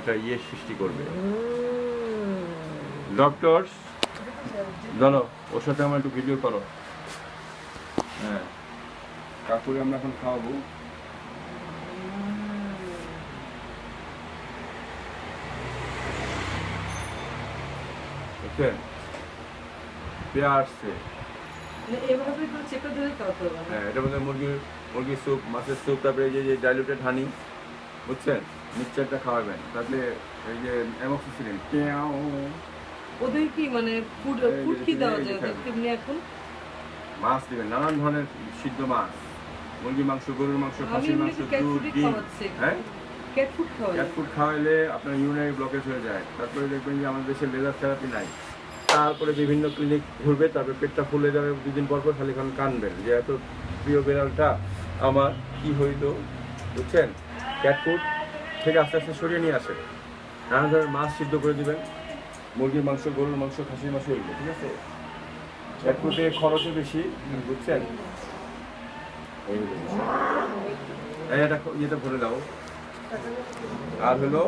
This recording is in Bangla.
একটা ইয়ে সৃষ্টি করবে। ডক্টরস জানো ওর সাথে আমার একটু ভিডিও করো। হ্যাঁ কাকুরে আমরা এখন খাওয়াবো। বুঝছেন পেয়ে আসছে। মানে এভাবে করে চেপে ধরে খাওয়াতে হবে। হ্যাঁ মধ্যে মুরগির মুরগির স্যুপ মাছের স্যুপ তারপরে যে ডাইলুটেড হানি বুঝছেন? মিক্সচারটা খাওয়াবেন। তারপরে এই যে অ্যামক্সিসিলিন। ওদের কি মানে ফুড ফুড কি দেওয়া যে যায় ওদের এখানে। মাছ দেবেন নানান ধরনের সিদ্ধ মাছ। মুরগির মাংস গরুর মাংস খাসির মাংস দুধ ডিম। হ্যাঁ? ক্যাট ফুড খাওয়া ক্যাট ফুড খাওয়াইলে আপনার ইউনারি ব্লকেজ হয়ে যায়। তারপরে দেখবেন যে আমাদের দেশে লেজার থেরাপি নাই। তারপরে বিভিন্ন ক্লিনিক ঘুরবে তারপরে পেটটা ফুলে যাবে দুদিন পর পর খালি খান কানবেন। যে এত প্রিয় বিড়ালটা আমার কি হইতো বুঝছেন? ক্যাট ফুড থেকে আস্তে আস্তে সরিয়ে নিয়ে আসে। নানা ধরনের মাছ সিদ্ধ করে দিবেন। মুরগির মাংস, গরুর মাংস, খাসির মাংস এগুলো, ঠিক আছে? একটু ফুডে খরচও বেশি, বুঝছেন। এই এটা ইয়েটা ভরে দাও। আর হলো